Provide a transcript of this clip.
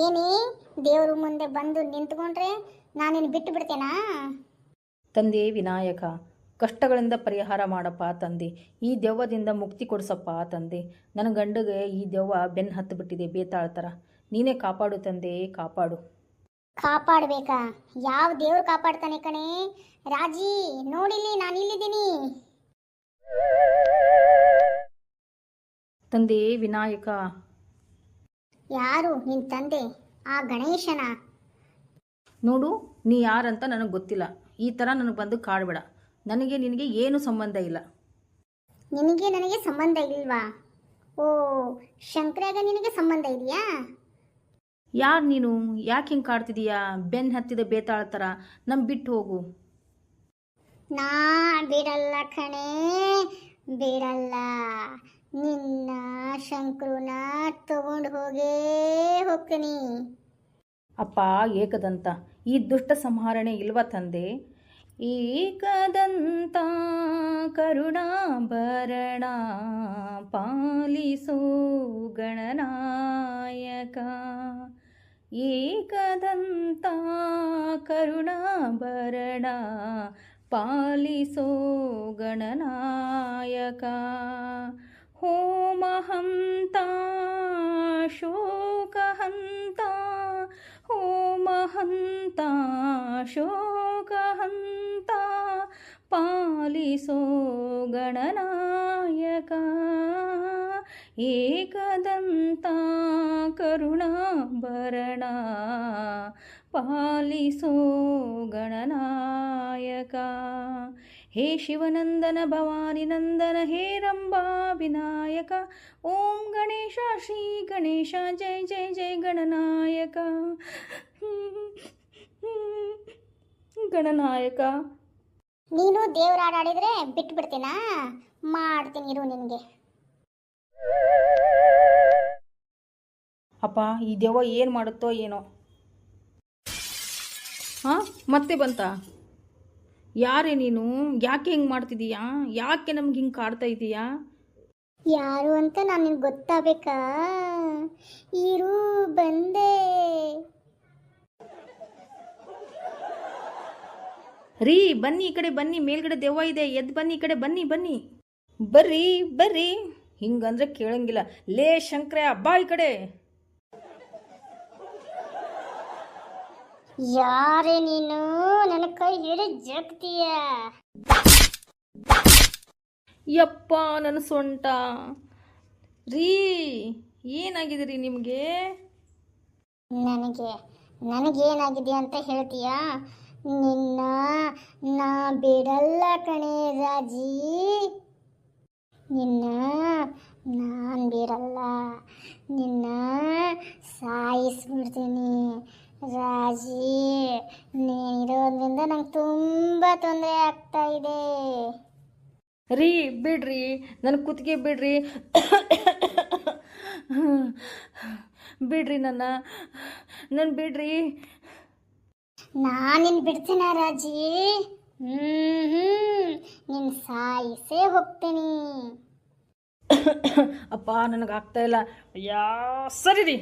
ಏನೇ ದೇವ್ರ ಮುಂದೆ ಬಂದು ನಿಂತ್ಕೊಂಡ್ರೆ ನಾನೇನು ಬಿಟ್ಟು ಬಿಡ್ತೇನಾ? ತಂದೆ ವಿನಾಯಕ ಕಷ್ಟಗಳಿಂದ ಪರಿಹಾರ ಮಾಡಪ್ಪ ತಂದೆ ಈ ದೆವ್ವದಿಂದ ಮುಕ್ತಿ ಕೊಡ್ಸಪ್ಪ ತಂದೆ. ನನ್ನ ಗಂಡಗೆ ಈ ದೆವ್ವ ಬೆನ್ ಹತ್ತು ಬಿಟ್ಟಿದೆ ಬೇತಾಳ ಥರ ನೀನೇ ಕಾಪಾಡು ತಂದೆ ಕಾಪಾಡು. ಕಾಪಾಡ್ಬೇಕಾ? ಯಾವ ದೇವ್ರು ಕಾಪಾಡ್ತಾನೆ ಕಣೆ? ರಾಜಿ ನೋಡಿಲಿ ನಾನು ಇಲ್ಲಿದ್ದೀನಿ. ತಂದೆ ವಿನಾಯಕ ಯಾರು ನಿನ್ ತಂದೆ? ಆ ಗಣೇಶನ? ನೋಡು ನೀ ಯಾರಂತ ನನಗೆ ಗೊತ್ತಿಲ್ಲ. ಈ ಥರ ನನಗೆ ಬಂದು ಕಾಡಬೇಡ. ನನಗೆ ನಿನಗೆ ಏನು ಸಂಬಂಧ ಇಲ್ಲ. ನಿನಗೆ ನನಗೆ ಸಂಬಂಧ ಇಲ್ವಾ? ಓ ಶಂಕರಾಗ ನಿನಗೆ ಸಂಬಂಧ ಇದೆಯಾ? ಯಾರು ನೀನು? ಯಾಕೆ ಹಿಂಗೆ ಕಾಡ್ತಿದೀಯಾ? ಬೆನ್ ಹತ್ತಿದ ಬೇತಾಳ ಥರ ನಮ್ ಬಿಟ್ಟು ಹೋಗು. ನಾ ಬಿಡಲ್ಲ ಕಣೇ ಬಿಡಲ್ಲ. ನಿನ್ನ ಶಂಕರುನ ತಗೊಂಡು ಹೋಗೇ ಹೋಗ್ತೀನಿ. ಅಪ್ಪ ಏಕದಂತ, ಈ ದುಷ್ಟ ಸಂಹಾರಣೆ ಇಲ್ವ ತಂದೆ? ಏಕದಂತ ಕರುಣಾಭರಣ ಪಾಲಿಸೋ ಗಣನಾಯಕ. ಏಕದಂತ ಕರುಣಾಭರಣ ಪಾಲಿಸೋ ಗಣನಾಯಕ. महन्ता शोकहन्ता ो। शोकहन्ता। पालिसो गणनायका। एकदन्ता करुणाभरणा। पालिसो गणनायका। ಹೇ ಶಿವನಂದನ ಭವಾನಿ ನಂದನ ಹೇ ರಂಬಾ ವಿನಾಯಕ ಓಂ ಗಣೇಶ ಶ್ರೀ ಗಣೇಶ ಜಯ ಜಯ ಜಯ ಗಣನಾಯಕ. ಗಣನಾಯಕ. ನೀನು ದೇವ್ರ ಆಡಾಡಿದ್ರೆ ಬಿಟ್ಟು ಬಿಡ್ತೀನಾ ಮಾಡ್ತೀನಿ ಇರು ನಿನಗೆ. ಅಪ್ಪ ಈ ದೇವ ಏನು ಮಾಡುತ್ತೋ ಏನೋ. ಹಾಂ ಮತ್ತೆ ಬಂತ? ಯಾರೇ ನೀನು? ಯಾಕೆ ಹಿಂಗೆ ಮಾಡ್ತಿದೀಯಾ? ಯಾಕೆ ನಮ್ಗೆ ಹಿಂಗೆ ಕಾಡ್ತಾ ಇದೀಯಾ? ಯಾರು ಅಂತ ನಾನು ನಿಮ್ಗೆ ಗೊತ್ತಾಗಬೇಕಾ? ಇರು ಬಂದೆ. ರೀ ಬನ್ನಿ ಈ ಕಡೆ ಬನ್ನಿ ಮೇಲ್ಗಡೆ ದೆವ್ವ ಇದೆ. ಎದ್ದು ಬನ್ನಿ ಈ ಕಡೆ ಬನ್ನಿ ಬನ್ನಿ. ಬರ್ರಿ ಬರ್ರಿ. ಹಿಂಗಂದ್ರೆ ಕೇಳಂಗಿಲ್ಲ. ಲೇ ಶಂಕರ ಬಾ ಈ ಕಡೆ. ಯಾರೇ ನೀನು? ನನ್ನ ಕೈ ಹಿಡಿ ಜಗ್ತೀಯ? ಯಪ್ಪ ನನ್ನ ಸೊಂಟ. ರೀ ಏನಾಗಿದೆ ರೀ ನಿಮಗೆ? ನನಗೆ ನನಗೇನಾಗಿದೆ ಅಂತ ಹೇಳ್ತೀಯಾ? ನಿನ್ನ ನಾ ಬಿಡಲ್ಲ ಕಣೆ ರಾಜಿ. ನಿನ್ನ ನಾನು ಬಿಡಲ್ಲ ನಿನ್ನ ಸಾಯಿಸ್ಬಿಡ್ತೀನಿ ರಾಜಿ ನೀನಿರೋದ್ರಿಂದ ನಂಗೆ ತುಂಬ ತೊಂದರೆ ಆಗ್ತಾ ಇದೆ. ರೀ ಬಿಡ್ರಿ. ನನ್ನ ಕುತ್ತಿಗೆ ಬಿಡ್ರಿ. ಬಿಡ್ರಿ ನನ್ನ. ನನ್ನ ಬಿಡ್ರಿ. ನಾನಿನ್ ಬಿಡ್ತೀನ ರಾಜಿ? ಹ್ಮ್ ಹ್ಮ್. ನಿನ್ ಸಾಯಿಸೇ ಹೋಗ್ತೀನಿ. ಅಪ್ಪ ನನಗೆ ಆಗ್ತಾ ಇಲ್ಲ. ಯಾ ಸರಿ ರೀ.